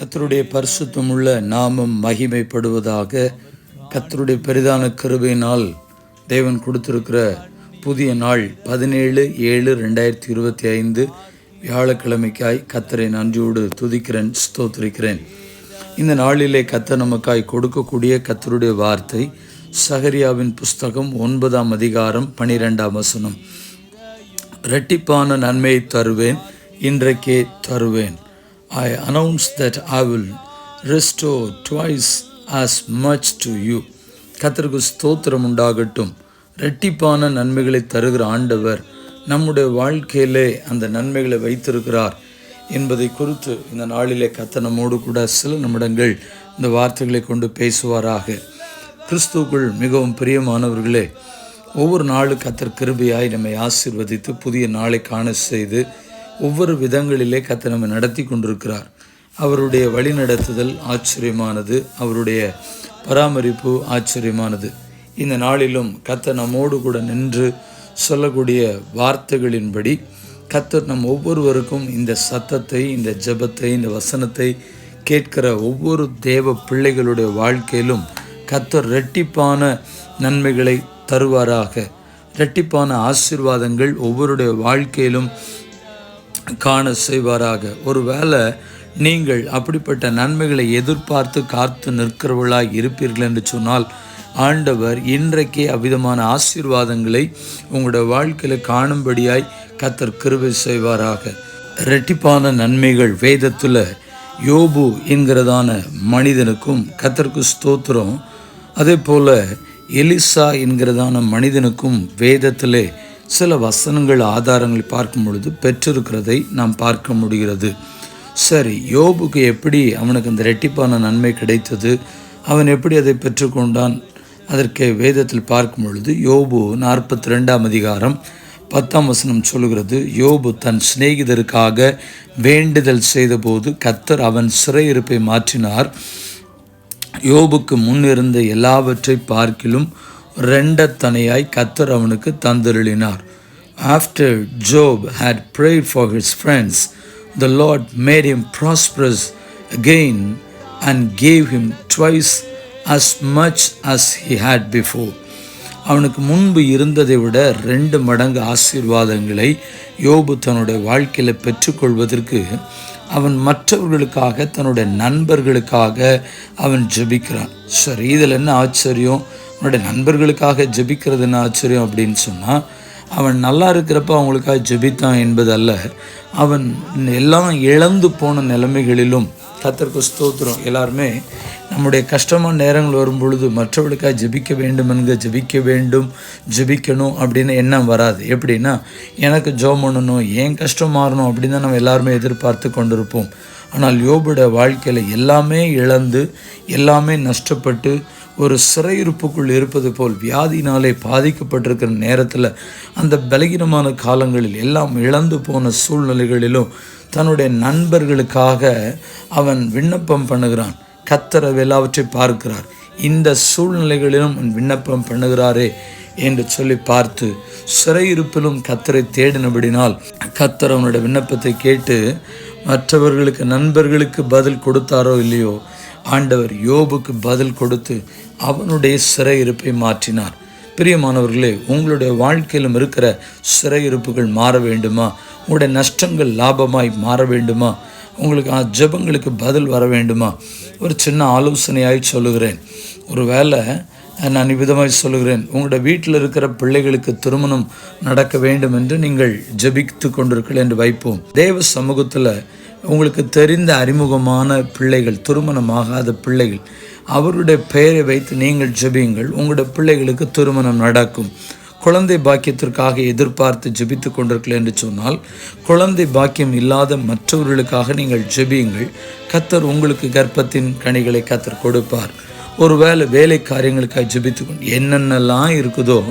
கத்தருடைய பரிசுத்தம் உள்ள நாமம் மகிமைப்படுவதாக கத்தருடைய பெரிதான கிருபையினால் தேவன் கொடுத்திருக்கிற புதிய நாள் பதினேழு ஏழு ரெண்டாயிரத்தி இருபத்தி ஐந்து வியாழக்கிழமைக்காய் கத்தரை நன்றியோடு துதிக்கிறேன் ஸ்தோத்திருக்கிறேன். இந்த நாளிலே கத்தர் நமக்காய் கொடுக்கக்கூடிய கத்தருடைய வார்த்தை சஹரியாவின் புஸ்தகம் ஒன்பதாம் அதிகாரம் பனிரெண்டாம் வசனம். இரட்டிப்பான நன்மையை தருவேன் இன்றைக்கே தருவேன். I announce that I will restore twice as much to you. கத்தருக்கு ஸ்தோத்திரம் உண்டாகட்டும். ரெட்டிப்பான நன்மைகளை தருகிற ஆண்டவர் நம்முடைய வாழ்க்கையிலே அந்த நன்மைகளை வைத்திருக்கிறார் என்பதை குறித்து இந்த நாளிலே கத்த நம்மோடு கூட சில நிமிடங்கள் இந்த வார்த்தைகளை கொண்டு பேசுவாராக. கிறிஸ்துவுக்குள் மிகவும் பிரியமானவர்களே ஒவ்வொரு நாளும் கத்தர் கிருபையாய் நம்மை ஆசீர்வதித்து புதிய நாளை காண செய்து ஒவ்வொரு விதங்களிலே கத்த நம்மை நடத்தி கொண்டிருக்கிறார். அவருடைய வழிநடத்துதல் ஆச்சரியமானது அவருடைய பராமரிப்பு ஆச்சரியமானது. இந்த நாளிலும் கத்த நம்மோடு கூட நின்று சொல்லக்கூடிய வார்த்தைகளின்படி கத்தர் நம் ஒவ்வொருவருக்கும் இந்த சத்தத்தை இந்த ஜெபத்தை இந்த வசனத்தை கேட்கிற ஒவ்வொரு தேவ பிள்ளைகளுடைய வாழ்க்கையிலும் கத்தர் ரெட்டிப்பான நன்மைகளை தருவாராக. இரட்டிப்பான ஆசீர்வாதங்கள் ஒவ்வொருடைய வாழ்க்கையிலும் காண செய்வாராக. ஒருவேளை நீங்கள் அப்படிப்பட்ட நன்மைகளை எதிர்பார்த்து காத்து நிற்கிறவர்களாய் இருப்பீர்கள் என்று சொன்னால் ஆண்டவர் இன்றைக்கே அவ்விதமான ஆசீர்வாதங்களை உங்களோட வாழ்க்கையில் காணும்படியாய் கத்தர் கிருவை செய்வாராக. இரட்டிப்பான நன்மைகள் வேதத்தில் யோபு என்கிறதான மனிதனுக்கும் கத்தருக்கு ஸ்தோத்திரம். அதே போல் எலிசா என்கிறதான மனிதனுக்கும் வேதத்திலே சில வசனங்கள் ஆதாரங்களை பார்க்கும் பொழுது பெற்றிருக்கிறதை நாம் பார்க்க முடிகிறது. சரி யோபுக்கு எப்படி அவனுக்கு அந்த ரெட்டிப்பான நன்மை கிடைத்தது? அவன் எப்படி அதை பெற்றுக்கொண்டான்? அதற்கு வேதத்தில் பார்க்கும் பொழுது யோபு நாற்பத்தி ரெண்டாம் அதிகாரம் பத்தாம் வசனம் சொல்லுகிறது யோபு தன் சிநேகிதருக்காக வேண்டுதல் செய்தபோது கத்தர் அவன் சிறையிருப்பை மாற்றினார். யோபுக்கு முன் இருந்த எல்லாவற்றை பார்க்கிலும் ரெண்டத்தனையாய் கத்தர் அவனுக்கு தந்தருளினார். After Job had prayed for his friends the Lord made him prosperous again and gave him twice as much as he had before அவனுக்கு முன்பு இருந்ததை விட ரெண்டு மடங்கு ஆசீர்வாதங்களை யோபு தன்னுடைய வாழ்க்கையில் பெற்றுக்கொள்வதற்கு அவன் மற்றவர்களுக்காக தன்னுடைய நண்பர்களுக்காக அவன் ஜெபிக்கிறான். சரி இதில் என்ன ஆச்சரியம்? அவனுடைய நண்பர்களுக்காக ஜெபிக்கிறதுன்னு ஆச்சரியம் அப்படின்னு சொன்னால் அவன் நல்லா இருக்கிறப்ப அவங்களுக்காக ஜெபித்தான் என்பது அல்ல. அவன் எல்லாம் இழந்து போன நிலைமைகளிலும் கத்தருக்கு ஸ்தோத்திரம். எல்லாருமே நம்முடைய கஷ்டமான நேரங்கள் வரும் பொழுது மற்றவர்களுக்காக ஜெபிக்க வேண்டும் என்க ஜெபிக்க வேண்டும் ஜெபிக்கணும் அப்படின்னு எண்ணம் வராது. எப்படின்னா எனக்கு ஜோம் பண்ணணும் ஏன் கஷ்டம் மாறணும் அப்படின்னு தான் நம்ம எல்லாருமே எதிர்பார்த்து கொண்டிருப்போம். ஆனால் யோபுடைய வாழ்க்கையில் எல்லாமே இழந்து எல்லாமே நஷ்டப்பட்டு ஒரு சிறையிருப்புக்குள் இருப்பது போல் வியாதினாலே பாதிக்கப்பட்டிருக்கிற நேரத்தில் அந்த பலகீனமான காலங்களில் எல்லாம் இழந்து போன சூழ்நிலைகளிலும் தன்னுடைய நண்பர்களுக்காக அவன் விண்ணப்பம் பண்ணுகிறான். கத்தர எல்லாவற்றை பார்க்கிறார். இந்த சூழ்நிலைகளிலும் விண்ணப்பம் பண்ணுகிறாரே என்று சொல்லி பார்த்து சிறையிருப்பிலும் கத்தரை தேடினபடினால் கத்தர் அவனுடைய விண்ணப்பத்தை கேட்டு மற்றவர்களுக்கு நண்பர்களுக்கு பதில் கொடுத்தாரோ இல்லையோ ஆண்டவர் யோபுக்கு பதில் கொடுத்து அவனுடைய சிறையிருப்பை மாற்றினார். பிரியமானவர்களே உங்களுடைய வாழ்க்கையிலும் இருக்கிற சிறையிருப்புகள் மாற வேண்டுமா? உங்களுடைய நஷ்டங்கள் லாபமாய் மாற வேண்டுமா? உங்களுக்கு ஆ ஜெபங்களுக்கு பதில் வர வேண்டுமா? ஒரு சின்ன ஆலோசனையாய் சொல்லுகிறேன். ஒரு வேளை நான் இவ்விதமாய் சொல்லுகிறேன். உங்களுடைய வீட்டில் இருக்கிற பிள்ளைகளுக்கு திருமணம் நடக்க வேண்டும் என்று நீங்கள் ஜெபித்து கொண்டிருக்கிறீர்கள் என்று வைப்போம். தேவ சமூகத்தில் உங்களுக்கு தெரிந்த அறிமுகமான பிள்ளைகள் திருமணமாகாத பிள்ளைகள் அவருடைய பெயரை வைத்து நீங்கள் ஜெபியுங்கள். உங்களுடைய பிள்ளைகளுக்கு திருமணம் நடக்கும். குழந்தை பாக்கியத்திற்காக எதிர்பார்த்து ஜெபித்து கொண்டிருக்கல என்று சொன்னால் குழந்தை பாக்கியம் இல்லாத மற்றவர்களுக்காக நீங்கள் ஜெபியுங்கள். கத்தர் உங்களுக்கு கர்ப்பத்தின் கனிகளை கத்தர் கொடுப்பார். ஒருவேளை வேலை காரியங்களுக்காக ஜெபித்து கொண்டு என்னென்னலாம் இருக்குதோ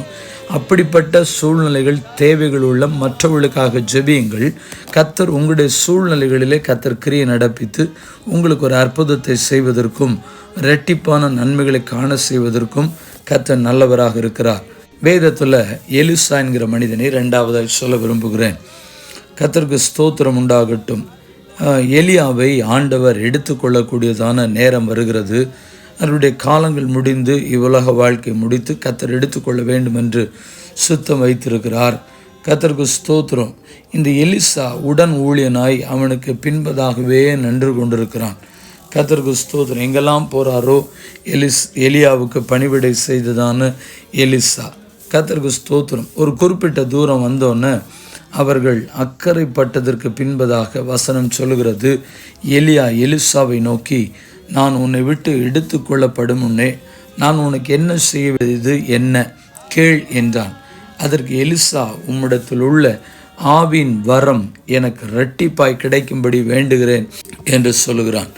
அப்படிப்பட்ட சூழ்நிலைகள் தேவைகள் உள்ள மற்றவர்களுக்காக ஜெபியுங்கள். கத்தர் உங்களுடைய சூழ்நிலைகளிலே கத்தர் கிரியை நடப்பித்து உங்களுக்கு ஒரு அற்புதத்தை செய்வதற்கும் இரட்டிப்பான நன்மைகளை காண செய்வதற்கும் கத்தர் நல்லவராக இருக்கிறார். வேதத்தில் எலிசா என்கிற மனிதனை ரெண்டாவதாக சொல்ல விரும்புகிறேன். கத்தருக்கு ஸ்தோத்திரம் உண்டாகட்டும். எலியாவை ஆண்டவர் எடுத்துக்கொள்ளக்கூடியதான நேரம் வருகிறது. அவருடைய காலங்கள் முடிந்து இவ்வுலக வாழ்க்கை முடித்து கத்தர் எடுத்துக்கொள்ள வேண்டும் என்று சுத்தம் வைத்திருக்கிறார். கத்தருக்கு ஸ்தோத்திரம். இந்த எலிசா உடன் ஊழியனாய் அவனுக்கு பின்பதாகவே நின்று கொண்டிருக்கிறான். கத்தருக்கு ஸ்தோத்திரம். எங்கெல்லாம் போகிறாரோ எலிஸ் எலியாவுக்கு பணிவிடை செய்ததான எலிசா. கத்தருக்கு ஸ்தோத்திரம். ஒரு குறிப்பிட்ட தூரம் வந்தோன்னே அவர்கள் அக்கறைப்பட்டதற்கு பின்பதாக வசனம் சொல்லுகிறது. எலியா எலிசாவை நோக்கி நான் உன்னை விட்டு எடுத்துக்கொள்ளப்படும் முன்னே நான் உனக்கு என்ன செய்வது என்ன? கேள் என்றான். அதற்கு எலிசா உம்மிடத்தில் உள்ள ஆவின் வரம் எனக்கு இரட்டிப்பாய் கிடைக்கும்படி வேண்டுகிறேன் என்று சொல்லுகிறான்.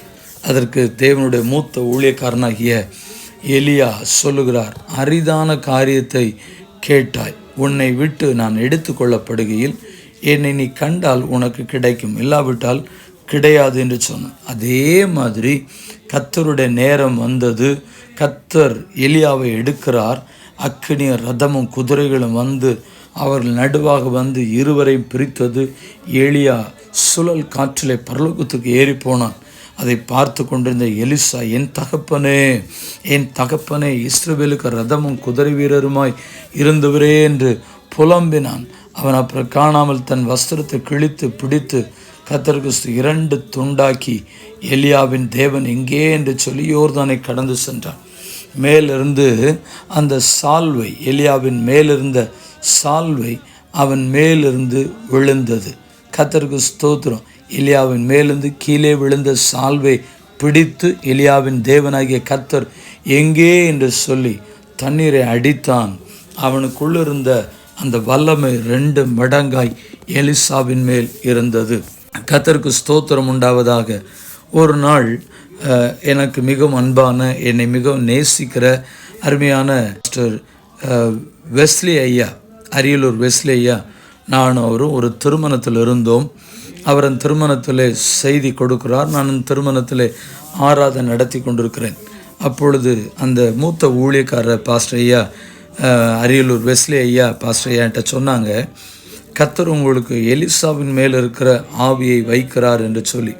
அதற்கு தேவனுடைய மூத்த ஊழியக்காரனாகிய எலியா சொல்லுகிறார் அரிதான காரியத்தை கேட்டாய். உன்னை விட்டு நான் எடுத்துக்கொள்ளப்படுகையில் என்னை நீ கண்டால் உனக்கு கிடைக்கும். இல்லாவிட்டால் கிடையாது என்று சொன்னான். அதே மாதிரி கத்தருடைய நேரம் வந்தது. கத்தர் எலியாவை எடுக்கிறார். அக்கினிய ரதமும் குதிரைகளும் வந்து அவர்கள் நடுவாக வந்து இருவரையும் பிரித்தது. எலியா சுழல் காற்றிலே பரலோகத்துக்கு ஏறி போனான். அதை பார்த்து கொண்டிருந்த எலிசா என் தகப்பனே என் தகப்பனே இஸ்ரவேலுக்கு ரதமும் குதிரை வீரருமாய் இருந்தவரே என்று புலம்பினான். அவன் அப்புறம் காணாமல் தன் வஸ்திரத்தை கிழித்து பிடித்து கத்தர்கிறிஸ்து இரண்டு துண்டாக்கி எலியாவின் தேவன் எங்கே என்று சொல்லி யோர்தானை கடந்து சென்றான். மேலிருந்து அந்த சால்வை எலியாவின் மேலிருந்த சால்வை அவன் மேலிருந்து விழுந்தது. கத்தருக்கு ஸ்தோத்திரம். எலியாவின் மேலிருந்து கீழே விழுந்த சால்வை பிடித்து எலியாவின் தேவனாகிய கத்தர் எங்கே என்று சொல்லி தண்ணீரை அடித்தான். அவனுக்குள்ளிருந்த அந்த வல்லமை ரெண்டு மடங்காய் எலிசாவின் மேல் இருந்தது. கத்தருக்கு ஸ்தோத்திரம் உண்டாவதாக. ஒரு நாள் எனக்கு மிகவும் அன்பான என்னை மிகவும் நேசிக்கிற அருமையான மிஸ்டர் வெஸ்லி ஐயா அரியலூர் வெஸ்லி ஐயா நானும் அவரும் ஒரு திருமணத்தில் இருந்தோம். அவர் திருமணத்தில் செய்தி கொடுக்கிறார். நான் திருமணத்தில் ஆராதனை நடத்தி கொண்டிருக்கிறேன். அப்பொழுது அந்த மூத்த ஊழியக்காரர் பாஸ்டர் ஐயா அரியலூர் வெஸ்லி ஐயா பாஸ்டர் ஐயா சொன்னாங்க கத்தர் உங்களுக்கு எலிசாவின் மேல் இருக்கிற ஆவியை வைக்கிறார் என்று சொல்லி.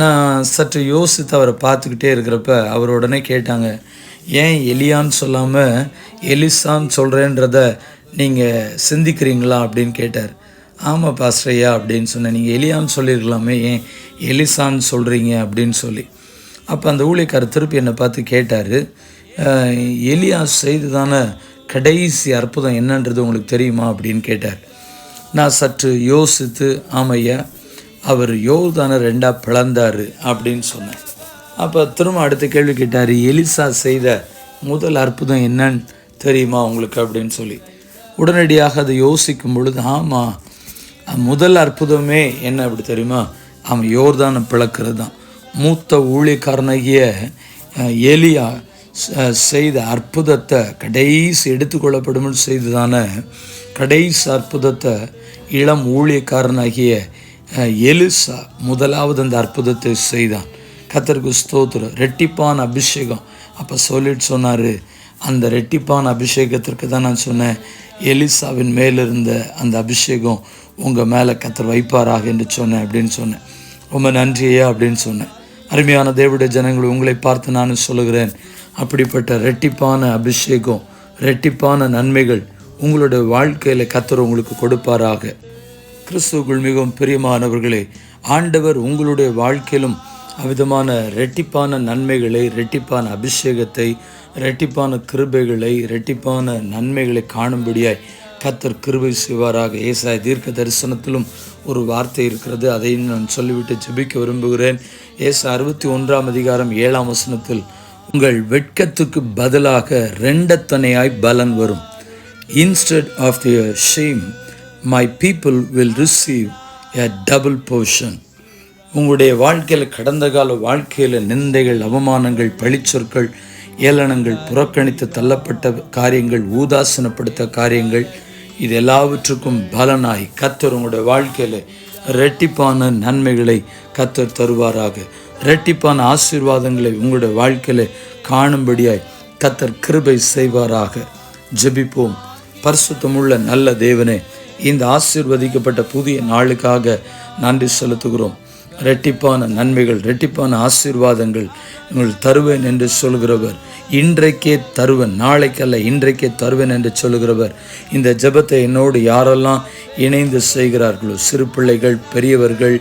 நான் சற்று யோசித்து அவரை பார்த்துக்கிட்டே இருக்கிறப்ப அவர் உடனே கேட்டாங்க ஏன் எலியான்னு சொல்லாமல் எலிசான்னு சொல்கிறேன்றத நீங்கள் சிந்திக்கிறீங்களா? அப்படின்னு கேட்டார். ஆமாம் பாஸ்ரையா அப்படின்னு சொன்னேன். நீங்கள் எலியான்னு சொல்லியிருக்கலாமே ஏன் எலிசான்னு சொல்கிறீங்க அப்படின்னு சொல்லி. அப்போ அந்த ஊழியக்காரர் திருப்பி என்னை பார்த்து கேட்டார் எலியா செய்ததான கடைசி அற்புதம் என்னன்றது உங்களுக்கு தெரியுமா? அப்படின்னு கேட்டார். நான் சற்று யோசித்து ஆமையா அவர் யோதான ரெண்டாக பிளந்தார் அப்படின்னு சொன்னேன். அப்போ திரும்ப அடுத்த கேள்வி கேட்டார் எலிசா செய்த முதல் அற்புதம் என்னன்னு தெரியுமா உங்களுக்கு? அப்படின்னு சொல்லி. உடனடியாக அதை யோசிக்கும் பொழுது ஆமாம் முதல் அற்புதமே என்ன அப்படி தெரியுமா? அவன் யோர்தானை பிளக்கிறது தான். மூத்த ஊழியக்காரனாகிய எலியா செய்த அற்புதத்தை கடைசி எடுத்துக்கொள்ளப்படும் செய்ததான கடைசி அற்புதத்தை இளம் ஊழியக்காரனாகிய எலிசா முதலாவது அந்த அற்புதத்தை செய்தான். கத்தருக்கு ஸ்தோத்திரம். ரெட்டிப்பான அபிஷேகம். அப்போ சொல்லிட்டு சொன்னார் அந்த ரெட்டிப்பான அபிஷேகத்திற்கு தான் நான் சொன்னேன் எலிசாவின் மேலிருந்த அந்த அபிஷேகம் உங்கள் மேலே கத்தர் வைப்பாராக என்று சொன்னேன் அப்படின்னு சொன்னேன். ரொம்ப நன்றியா அப்படின்னு சொன்னேன். அருமையான தேவடைய ஜனங்கள் உங்களை பார்த்து நான் சொல்லுகிறேன் அப்படிப்பட்ட ரெட்டிப்பான அபிஷேகம் ரெட்டிப்பான நன்மைகள் உங்களுடைய வாழ்க்கையில் கத்தர் உங்களுக்கு கொடுப்பாராக. கிறிஸ்துவுக்குள் மிகவும் பிரியமானவர்களே ஆண்டவர் உங்களுடைய வாழ்க்கையிலும் அவ்விதமான ரெட்டிப்பான நன்மைகளை ரெட்டிப்பான அபிஷேகத்தை ரெட்டிப்பான கிருபைகளை ரெட்டிப்பான நன்மைகளை காணும்படியாய் கத்தர் கிருபை செய்வாராக. ஏசாய் தீர்க்க தரிசனத்திலும் ஒரு வார்த்தை இருக்கிறது அதையும் நான் சொல்லிவிட்டு ஜெபிக்க விரும்புகிறேன். ஏசா அறுபத்தி ஒன்றாம் அதிகாரம் ஏழாம் வசனத்தில் உங்கள் வெட்கத்துக்கு பதிலாக ரெண்டத்தனையாய் பலன் வரும். Instead of the shame my people will receive a double portion உங்களுடைய வாழ்க்கையில் கடந்த கால வாழ்க்கையில் நிந்தைகள் அவமானங்கள் பழிச்சொற்கள் ஏளனங்கள் புறக்கணித்து தள்ளப்பட்ட காரியங்கள் ஊதாசனப்படுத்த காரியங்கள் இது எல்லாவற்றுக்கும் பலனாய் கத்தர் உங்களுடைய வாழ்க்கையில் ரெட்டிப்பான நன்மைகளை கத்தர் தருவாராக. ரெட்டிப்பான ஆசீர்வாதங்களை உங்களுடைய வாழ்க்கையில் காணும்படியாய் கத்தர் கிருபை செய்வாராக. ஜெபிப்போம். பரிசுத்தமுள்ள நல்ல தேவனே இந்த ஆசிர்வதிக்கப்பட்ட புதிய நாளுக்காக நன்றி செலுத்துகிறோம். ரெட்டிப்பான நன்மைகள் ரெட்டிப்பான ஆசீர்வாதங்கள் உங்கள் தருவேன் என்று சொல்கிறவர். இன்றைக்கே தருவன் நாளைக்கல்ல இன்றைக்கே தருவேன் என்று சொல்கிறவர். இந்த ஜெபத்தை என்னோடு யாரெல்லாம் இணைந்து செய்கிறார்களோ சிறு பிள்ளைகள் பெரியவர்கள்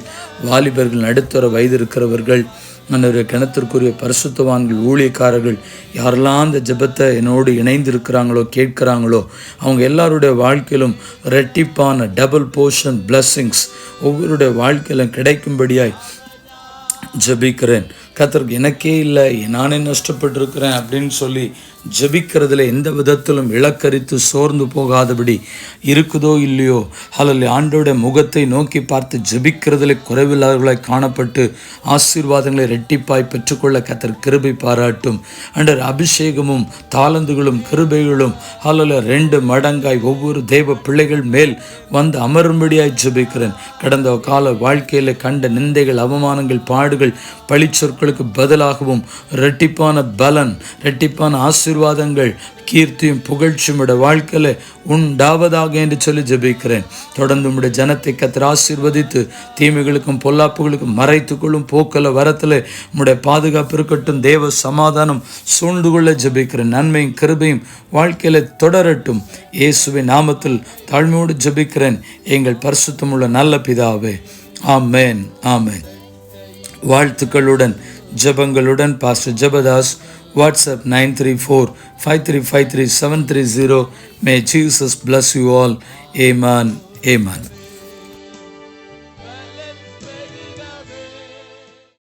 வாலிபர்கள் நடுத்தர வயது இருக்கிறவர்கள் அன்றைய கிணத்திற்குரிய பரிசுத்தவான்கள் ஊழியக்காரர்கள் யாரெல்லாம் அந்த ஜெபத்தை என்னோடு இணைந்திருக்கிறாங்களோ கேட்கிறாங்களோ அவங்க எல்லாருடைய வாழ்க்கையிலும் ரெட்டிப்பான டபுள் போர்ஷன் பிளஸ்ஸிங்ஸ் ஒவ்வொருடைய வாழ்க்கையிலும் கிடைக்கும்படியாய் ஜெபிக்கிறேன். கத்தருக்கு எனக்கே இல்லை நானே நஷ்டப்பட்டிருக்கிறேன் அப்படின்னு சொல்லி ஜபிக்கிறதுல எந்த விதத்திலும் இழக்கரித்து சோர்ந்து போகாதபடி இருக்குதோ இல்லையோ? அல்லது ஆண்டோட முகத்தை நோக்கி பார்த்து ஜபிக்கிறதுல குறைவில்லாதவர்களாய் காணப்பட்டு ஆசீர்வாதங்களை ரெட்டிப்பாய் பெற்றுக்கொள்ள கத்தர் கிருபை பாராட்டும். அண்டர் அபிஷேகமும் தாளந்துகளும் கிருபைகளும் அல்லல ரெண்டு மடங்காய் ஒவ்வொரு தெய்வ பிள்ளைகள் மேல் வந்து அமரும்படியாய் ஜபிக்கிறேன். கடந்த கால வாழ்க்கையில் கண்ட நிந்தைகள் அவமானங்கள் பாடுகள் பழிச்சொற்களுக்கு பதிலாகவும் ரெட்டிப்பான பலன் ரெட்டிப்பான ஆசீர்வாதங்கள் கீர்த்தியும் புகழ்ச்சியும் உடைய வாழ்க்கையில் உண்டாவதாக என்று சொல்லி ஜபிக்கிறேன். தொடர்ந்து உடைய ஜனத்தை கத்திர ஆசீர்வதித்து தீமைகளுக்கும் பொல்லாப்புகளுக்கும் மறைத்துக்கொள்ளும் போக்கில் வரத்தில் உடைய பாதுகாப்பு இருக்கட்டும் தேவ சமாதானம் சூழ்ந்து கொள்ள ஜபிக்கிறேன். நன்மையும் கிருபையும் வாழ்க்கையில் தொடரட்டும். இயேசுவின் நாமத்தில் தாழ்மையோடு ஜபிக்கிறேன். எங்கள் பரிசுத்தம் உள்ள நல்ல பிதாவே ஆமேன் ஆமேன். வாழ்த்துக்களுடன் ஜபங்களுடன் pastor Jabadas WhatsApp 934 May Jesus bless you all. Amen. Amen.